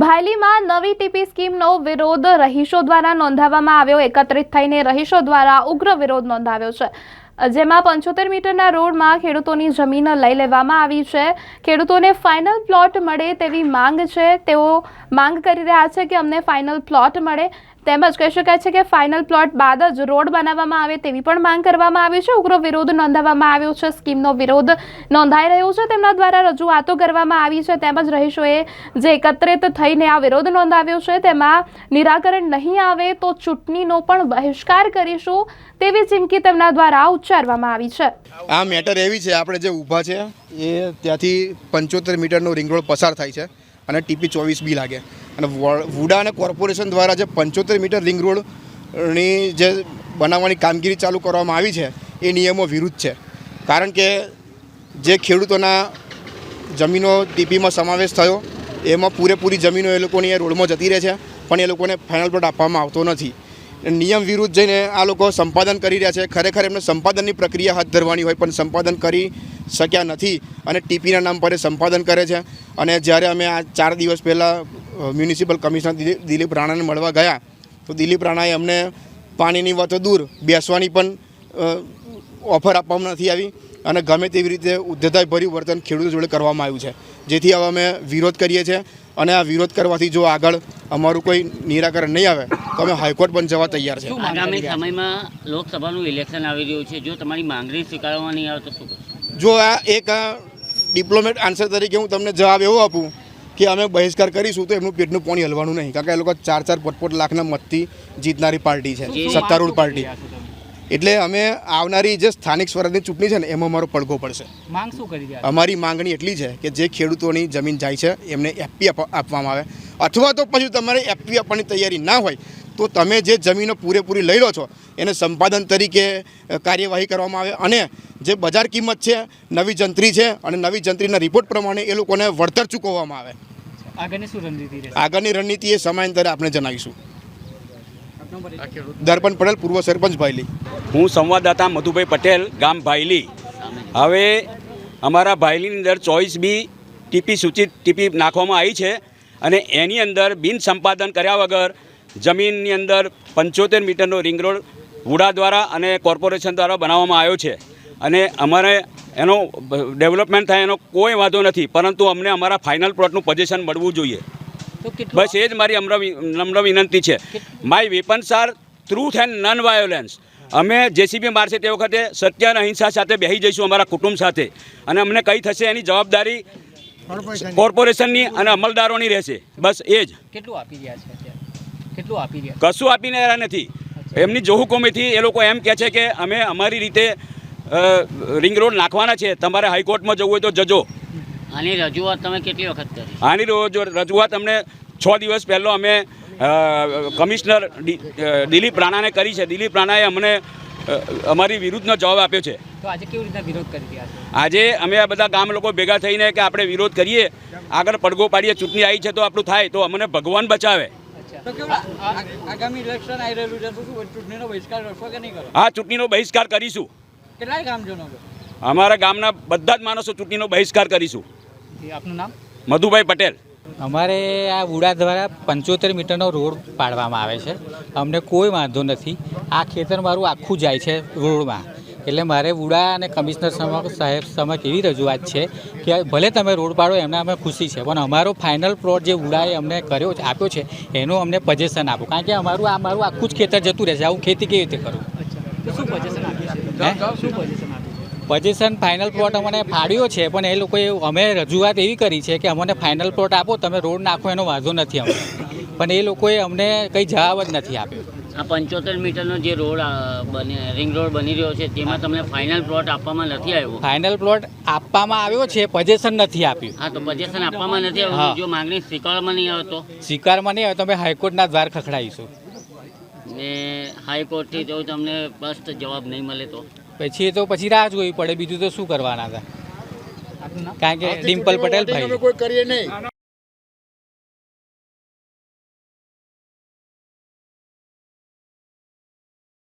ભાયલીમાં નવી ટીપી સ્કીમનો વિરોધ રહીશો દ્વારા નોંધાવવામાં આવ્યો. એકત્રિત થઈને રહીશો દ્વારા ઉગ્ર વિરોધ નોંધાવ્યો છે. જેમાં પંચોતેર મીટરના રોડમાં ખેડૂતોની જમીન લઈ લેવામાં આવી છે. ખેડૂતોને ફાઇનલ પ્લોટ મળે તેવી માંગ છે. તેઓ માંગ કરી રહ્યા છે કે અમને ફાઇનલ પ્લોટ મળે. તેમજ કહી શકાય છે કે ફાઇનલ પ્લોટ બાદ જ રોડ બનાવવામાં આવે તેવી પણ માંગ કરવામાં આવી છે. ઉગ્ર વિરોધ નોંધાવવામાં આવ્યો છે. સ્કીમનો વિરોધ નોંધાઈ રહ્યો છે. તેમના દ્વારા રજૂઆતો કરવામાં આવી છે. તેમજ રહીશોએ જે એકત્રિત થઈને આ વિરોધ નોંધાવ્યો છે, તેમાં નિરાકરણ નહીં આવે તો ચૂંટણીનો પણ બહિષ્કાર કરીશું તેવી ચીમકી તેમના દ્વારા ઉચ્ચારવામાં આવી છે. આ મેટર એવી છે, આપણે જે ઊભા છે, એ ત્યાંથી પંચોતેર મીટરનો રિંગ રોડ પસાર થાય છે અને ટીપી ચોવીસ બી લાગે. અને વુડા અને કોર્પોરેશન દ્વારા જે પંચોતેર મીટર રિંગ રોડની જે બનાવવાની કામગીરી ચાલુ કરવામાં આવી છે, એ નિયમો વિરુદ્ધ છે. કારણ કે જે ખેડૂતોના જમીનો ટીપીમાં સમાવેશ થયો, એમાં પૂરેપૂરી જમીનો એ લોકોની એ રોડમાં જતી રહે છે, પણ એ લોકોને ફાઇનલ પ્લોટ આપવામાં આવતો નથી. નિયમ વિરુદ્ધ જઈને આ લોકો સંપાદન કરી રહ્યા છે. ખરેખર એમને સંપાદનની પ્રક્રિયા હાથ ધરવાની હોય, પણ સંપાદન કરી શક્યા નથી અને ટીપીના નામ પર સંપાદન કરે છે. અને જ્યારે અમે આ ચાર દિવસ પહેલાં મ્યુનિસિપલ કમિશનર દિલીપ રાણાને મળવા ગયા. તો દિલીપ રાણાએ અમને પાણીની વાતો દૂર બેસવાની પણ ઓફર આપવામાં નથી આવી અને ગમે તેવી રીતે ઉદ્ધતાભર્યું વર્તન ખેડૂતો જોડે કરવામાં આવ્યું છે. જેથી હવે અમે વિરોધ કરીએ છીએ અને આ વિરોધ કરવાથી જો આગળ અમારું કોઈ નિરાકરણ નહીં આવે તો અમે હાઈકોર્ટ પણ જવા તૈયાર છે. આગામી સમયમાં લોકસભાનું ઇલેક્શન આવી રહ્યું છે? જો તમારી માંગણી સ્વીકારવામાં નહીં આવે તો શું જો આ એક ડિપ્લોમેટ આન્સર તરીકે હું તમને જવાબ એવો આપું કે અમે બહિષ્કાર કરીશું તો એમનું પેટનું પાણી હલવાનું નહીં. કારણ કે એ લોકો ચાર ચાર પોત લાખના મતથી જીતનારી પાર્ટી છે. સત્તારૂઢ પાર્ટી. એટલે અમે આવનારી જે સ્થાનિક સ્વરાજની ચૂંટણી છે ને એમાં અમારો પડઘો પડશે. માંગ શું કરી અમારી માંગણી એટલી છે કે જે ખેડૂતોની જમીન જાય છે એમને એફપી આપવામાં આવે. અથવા તો પછી તમારે એફપી આપવાની તૈયારી ના હોય તો તમે જે જમીનો પૂરેપૂરી લઈ લો છો એને સંપાદન તરીકે કાર્યવાહી કરવામાં આવે અને જે બજાર કિંમત છે નવી જંત્રી છે અને નવી જંત્રીના રિપોર્ટ પ્રમાણે એ લોકોને વળતર ચૂકવવામાં આવે. આગળની શું રણનીતિ રહેશે? આગળની રણનીતિ એ સમયાંતરે આપણે જણાવીશું. દર્પણ પટેલ પૂર્વ સરપંચ ભાઈલી. હું સંવાદદાતા મધુભાઈ પટેલ ગામ ભાઈલી. હવે અમારા ભાઈલીની અંદર ચોઈસ બી ટીપી સૂચિત ટીપી નાખવામાં આવી છે અને એની અંદર બિન સંપાદન કર્યા વગર જમીનની અંદર પંચોતેર મીટરનો રિંગ રોડ વુડા દ્વારા અને કોર્પોરેશન દ્વારા બનાવવામાં આવ્યો છે. અને અમારે એનો ડેવલપમેન્ટ થાય એનો કોઈ વાંધો નથી પરંતુ અમને અમારા ફાઇનલ પ્લોટનું પોઝિશન મળવું જોઈએ. બસ એ જ મારી અમ્ર નમ્ર વિનંતી છે. My weapons are truth and non violence અમે જેસીબી મારશે તે વખતે સત્ય અને અહિંસા સાથે બેસી જઈશું અમારા કુટુંબ સાથે. અને અમને કઈ થશે એની જવાબદારી કોર્પોરેશનની અને અમલદારોની રહેશે. બસ એ જ. કેટલું આપી રહ્યા છે કેટલું આપી રહ્યા કશું આપીને રહ્યા નથી. એમની જો હુકુમેથી એ લોકો એમ કહે છે કે અમે અમારી રીતે રિંગ રોડ નાખવાના છે. તમારે હાઈકોર્ટમાં જવું હોય તો જજો. આની રજૂઆત તમે કેટલી વખત કરી? આની રજૂઆત અમને છ દિવસ પહેલો અમે કમિશનર દિલીપ રાણાને કરી છે. દિલીપ રાણાએ અમને અમારી વિરુદ્ધનો જવાબ આપ્યો છે. તો આજે કેવી રીતના વિરોધ કરી આજે અમે આ બધા ગામ લોકો ભેગા થઈને કે આપણે વિરોધ કરીએ આગળ પડઘો પાડીએ ચૂંટણી આવી છે તો આપણું થાય તો અમને ભગવાન બચાવે. હા ચૂંટણીનો બહિષ્કાર કરશો. કેટલાય ગામજનો અમારા ગામના બધા જ માણસો ચૂંટણીનો બહિષ્કાર કરીશું. આપનું નામ? મધુભાઈ પટેલ. અમારે આ ઉડા દ્વારા પંચોતેર મીટરનો રોડ પાડવામાં આવે છે. અમને કોઈ વાંધો નથી. આ ખેતર મારું આખું જાય છે રોડમાં. એટલે મારે ઉડા અને કમિશનર સમક્ષ સાહેબ સમક્ષ એવી રજૂઆત છે કે ભલે તમે રોડ પાડો એમને અમે ખુશી છે. પણ અમારો ફાઇનલ પ્લોટ જે ઉડાએ અમને કર્યો આપ્યો છે એનું અમને પજેશન આપો. કારણ કે અમારું આ મારું આખું જ ખેતર જતું રહેશે. આવું હું ખેતી કેવી રીતે કરું? શું પોઝિશન આપ્યું છે? શું પોઝિશન આપ્યું છે? પજેશન ફાઇનલ પ્લોટ અમને ફાડ્યો છે પણ એ લોકોએ અમે રજૂઆત એવી કરી છે કે અમને ફાઇનલ પ્લોટ આપો તમે રોડ નાખો એનો વાંધો નથી અમને. પણ એ લોકોએ અમને કંઈ જવાબ જ નથી આપ્યો. આ પંચોતેર મીટરનો જે રોડ બને રિંગ રોડ બની રહ્યો છે તેમાં તમને ફાઇનલ પ્લોટ આપવામાં નથી આવ્યો? ફાઇનલ પ્લોટ આપવામાં આવ્યો છે પજેશન નથી આપ્યું. હા તો પજેશન આપવામાં નથી આવ્યું. જો માંગણી સ્વીકારવામાં નહીં આવે તો સ્વીકારમાં નહીં આવે તો અમે હાઈકોર્ટના દ્વાર ખખડાવીશું. ને હાઈકોર્ટથી જો તમને સ્પષ્ટ જવાબ નહીં મળે તો. પછી એ તો પછી રાહ જોવી પડે બીજું તો શું કરવાના હતા? કારણ કે ડિમ્પલ પટેલ ભાઈ. કોઈ કરીએ નહીં.